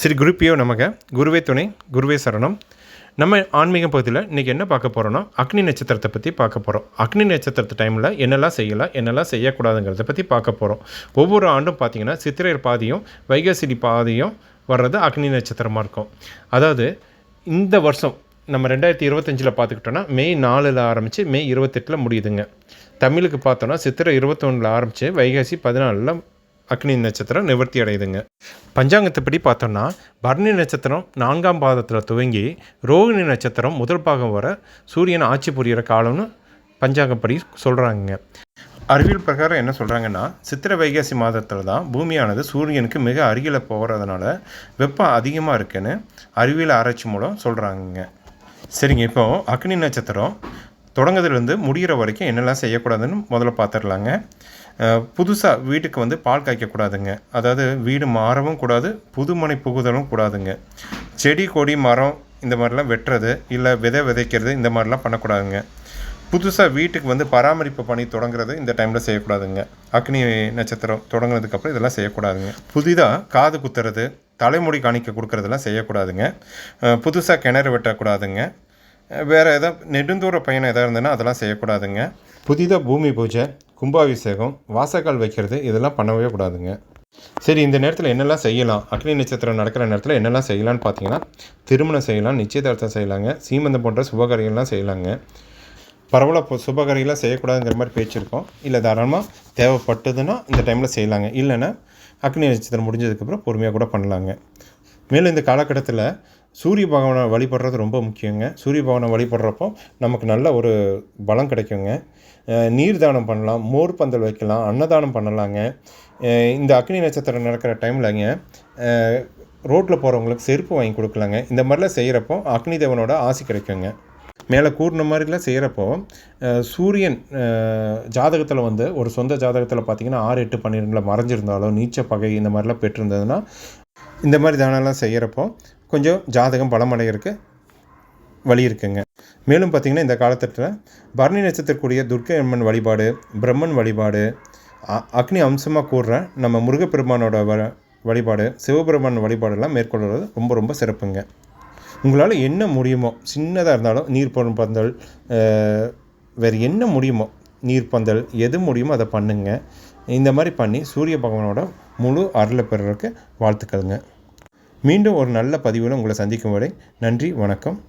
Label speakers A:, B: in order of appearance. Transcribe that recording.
A: ஸ்ரீ குருப்பியோ நமக குருவே துணை குருவே சரணம். நம்ம ஆன்மீக பகுதியில் இன்றைக்கி என்ன பார்க்க போகிறோன்னா அக்னி நட்சத்திரத்தை பற்றி பார்க்க போகிறோம் அக்னி நட்சத்திரத்து டைமில் என்னெல்லாம் செய்யலாம் என்னெல்லாம் செய்யக்கூடாதுங்கிறத பற்றி பார்க்க போகிறோம் ஒவ்வொரு ஆண்டும் பார்த்திங்கன்னா சித்திரை பாதியும் வைகாசிரி பாதியும் வர்றது அக்னி நட்சத்திரமாக இருக்கும். அதாவது இந்த வருஷம் நம்ம ரெண்டாயிரத்தி இருபத்தஞ்சில் பார்த்துக்கிட்டோன்னா மே நாலில் ஆரம்பித்து மே இருபத்தெட்டில் முடியுதுங்க. தமிழுக்கு பார்த்தோன்னா சித்திரை இருபத்தொன்னில் ஆரம்பித்து வைகாசி பதினாலில் அக்னி நட்சத்திரம் நிவர்த்தி அடையுதுங்க. பஞ்சாங்கத்தைப்படி பார்த்தோம்னா பரணி நட்சத்திரம் நான்காம் பாதத்தில் துவங்கி ரோகிணி நட்சத்திரம் முதல் பாகம் வர சூரியன் ஆட்சி புரிகிற காலம்னு பஞ்சாங்கப்படி சொல்கிறாங்க அறிவியல் பிரகாரம் என்ன சொல்கிறாங்கன்னா சித்திரை வைகாசி மாதத்தில் தான் பூமியானது சூரியனுக்கு மிக அருகில் போகிறதுனால வெப்பம் அதிகமாக இருக்குன்னு அறிவியல் ஆராய்ச்சி மூலம் சொல்கிறாங்க சரிங்க இப்போ அக்னி நட்சத்திரம் தொடங்குறதுலேருந்து முடிகிற வரைக்கும் என்னெல்லாம் செய்யக்கூடாதுன்னு முதல்ல பார்த்துடலாங்க. புதுசாக வீட்டுக்கு வந்து பால் காய்க்கக்கூடாதுங்க. அதாவது வீடு மாறவும் கூடாது புதுமனை புகுதலும் கூடாதுங்க. செடி கொடி மரம் இந்த மாதிரிலாம் வெட்டுறது இல்லை விதை விதைக்கிறது இந்த மாதிரிலாம் பண்ணக்கூடாதுங்க. புதுசாக வீட்டுக்கு வந்து பராமரிப்பு பணி தொடங்குறது இந்த டைமில் செய்யக்கூடாதுங்க. அக்னி நட்சத்திரம் தொடங்குனதுக்கப்புறம் இதெல்லாம் செய்யக்கூடாதுங்க. புதிதாக காது குத்துறது தலைமுடி காணிக்க கொடுக்குறதெல்லாம் செய்யக்கூடாதுங்க. புதுசாக கிணறு வெட்டக்கூடாதுங்க. வேறு எதாவது நெடுந்தூர பயணம் எதாவது இருந்ததுன்னா அதெல்லாம் செய்யக்கூடாதுங்க. புதிதாக பூமி பூஜை கும்பாபிஷேகம் வாசக்கால் வைக்கிறது இதெல்லாம் பண்ணவே கூடாதுங்க. சரி இந்த நேரத்தில் என்னெல்லாம் செய்யலாம்? அக்னி நட்சத்திரம் நடக்கிற நேரத்தில் என்னெல்லாம் செய்யலாம்னு பார்த்தீங்கன்னா திருமணம் செய்யலாம் நிச்சயதார்த்தம் செய்யலாங்க. சீமந்தம் போன்ற சுபகாரியங்கள்லாம் செய்யலாங்க. பரவலாக சுபகாரியெல்லாம் செய்யக்கூடாதுங்கிற மாதிரி பேச்சிருக்கோம் இல்லை தாராளமாக தேவைப்பட்டதுன்னா இந்த டைமில் செய்யலாங்க. இல்லைன்னா அக்னி நட்சத்திரம் முடிஞ்சதுக்கப்புறம் பொறுமையாக கூட பண்ணலாங்க. மேலும் இந்த காலகட்டத்தில் சூரிய பகவானை வழிபடுறது ரொம்ப முக்கியங்க. சூரிய பகவானை வழிபடுறப்போ நமக்கு நல்ல ஒரு பலம் கிடைக்குங்க. நீர் தானம் பண்ணலாம் மோர் பந்தல் வைக்கலாம் அன்னதானம் பண்ணலாங்க. இந்த அக்னி நட்சத்திரம் நடக்கிற டைம்லங்க ரோட்டில் போகிறவங்களுக்கு செருப்பு வாங்கி கொடுக்கலாங்க. இந்த மாதிரிலாம் செய்கிறப்போ அக்னி தேவனோட ஆசி கிடைக்குங்க. மேலே கூடின மாதிரிலாம் செய்கிறப்போ சூரியன் ஜாதகத்தில் வந்து ஒரு சொந்த ஜாதகத்தில் பார்த்திங்கன்னா ஆறு எட்டு பன்னிரெண்டில் மறைஞ்சிருந்தாலோ நீச்ச பகை இந்த மாதிரிலாம் பெற்றிருந்ததுன்னா இந்த மாதிரி தானெல்லாம் செய்கிறப்போ கொஞ்சம் ஜாதகம் பலமடைகிறதுக்கு வழி இருக்குங்க. மேலும் பார்த்திங்கன்னா இந்த காலத்தில் பரணி நட்சத்திரக்கூடிய துர்க்கை அம்மன் வழிபாடு பிரம்மன் வழிபாடு அக்னி அம்சமாக கூடுற நம்ம முருகப்பெருமானோட வ வழிபாடு சிவபெருமான் வழிபாடெல்லாம் மேற்கொள்வது ரொம்ப ரொம்ப சிறப்புங்க. உங்களால் என்ன முடியுமோ சின்னதாக இருந்தாலும் நீர் பந்தல் வேறு என்ன முடியுமோ நீர் பந்தல் எது முடியுமோ அதை பண்ணுங்கள் இந்த மாதிரி பண்ணி சூரிய பகவானோட முழு அருளை பெறுறதுக்கு வாழ்த்துக்கள்ங்க. மீண்டும் ஒரு நல்ல பதிவில் உங்களை சந்திக்கும் வரை நன்றி வணக்கம்.